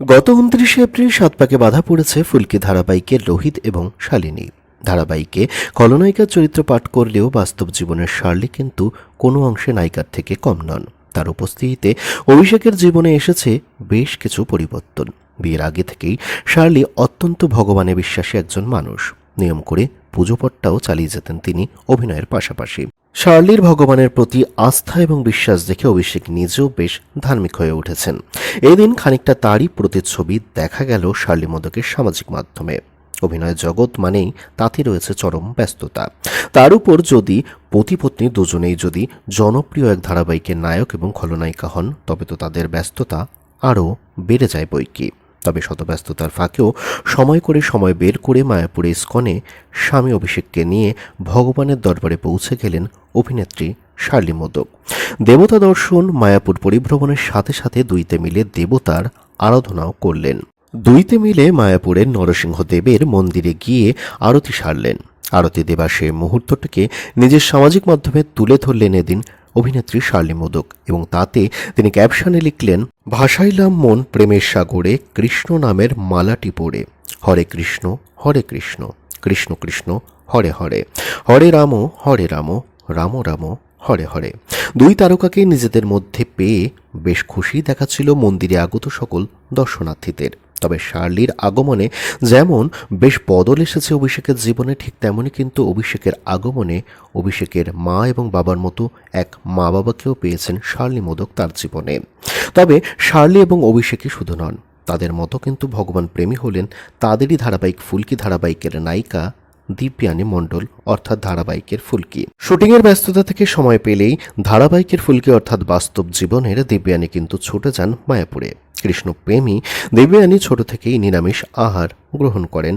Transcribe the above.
গত উনত্রিশে এপ্রিল সাত পাকে বাধা পড়েছে ফুলকি ধারাবাহিকে লোহিত এবং শালিনী। ধারাবাহিকে খলনায়িকার চরিত্র পাঠ করলেও বাস্তব জীবনের শার্লি কিন্তু কোনো অংশে নায়িকার থেকে কম নন। তার উপস্থিতিতে অভিষেকের জীবনে এসেছে বেশ কিছু পরিবর্তন। বিয়ের আগে থেকেই শার্লি অত্যন্ত ভগবানে বিশ্বাসী একজন মানুষ। নিয়ম করে পুজোপটটাও চালিয়ে যেতেন তিনি অভিনয়ের পাশাপাশি। শার্লির ভগবানের প্রতি আস্থা এবং বিশ্বাস দেখে অভিষেক নিজেও বেশ ধার্মিক হয়ে উঠেছেন। এদিন খানিকটা তারই প্রতিচ্ছবি দেখা গেল শার্লি মোদকের সামাজিক মাধ্যমে। অভিনয় জগৎ মানেই তাতে রয়েছে চরম ব্যস্ততা। তার উপর যদি পতিপত্নী দুজনেই যদি জনপ্রিয় এক ধারাবাহিকের নায়ক এবং খলনায়িকা হন, তবে তো তাদের ব্যস্ততা আরও বেড়ে যায় বইকি। তবে শত ব্যস্ততার ফাঁকেও সময় করে সময় বের করে মায়াপুরে ইস্কনে স্বামী অভিষেককে নিয়ে ভগবানের দরবারে পৌঁছে গেলেন অভিনেত্রী শার্লি মোদক। দেবতা দর্শন, মায়াপুর পরিভ্রমণের সাথে সাথে দুইতে মিলে দেবতার আরাধনাও করলেন। দুইতে মিলে মায়াপুরের নরসিংহ দেবের মন্দিরে গিয়ে আরতি সারলেন। আরতি দেবার সে মুহূর্তটিকে নিজের সামাজিক মাধ্যমে তুলে ধরলেন এদিন অভিনেত্রী শার্লি মোদক এবং তাতে তিনি ক্যাপশনে লিখলেন ভাসাইলাম মন প্রেমের সাগরে, কৃষ্ণ নামের মালাটি পড়ে। হরে কৃষ্ণ হরে কৃষ্ণ কৃষ্ণ কৃষ্ণ, হরে হরে। হরে রাম হরে রাম রাম রাম, হরে হরে। দুই তারকাকে নিজেদের মধ্যে পেয়ে বেশ খুশি দেখাচ্ছিল মন্দিরে আগত সকল দর্শনার্থীদের। তবে শার্লির আগমনে যেমন বেশ বদল এসেছে অভিষেকের জীবনে, ঠিক তেমনই কিন্তু অভিষেকের আগমনে অভিষেকের মা এবং বাবার মতো এক মা বাবাকেও পেয়েছেন শার্লি মোদক তার জীবনে। তবে শার্লি এবং অভিষেকই শুধু নন, তাদের মতো কিন্তু ভগবান প্রেমী হলেন, তাদেরই ধারাবাহিক ফুলকি ধারাবাহিকের নায়িকা দিব্যানী মণ্ডল, অর্থাৎ ধারাবাহিকের ফুলকি। শুটিংয়ের ব্যস্ততা থেকে সময় পেলেই ধারাবাহিকের ফুলকি, অর্থাৎ বাস্তব জীবনের দিব্যানী কিন্তু ছুটে যান মায়াপুরে। কৃষ্ণপ্রেমী দেবযানী ছোট থেকেই নিরামিষ আহার গ্রহণ করেন।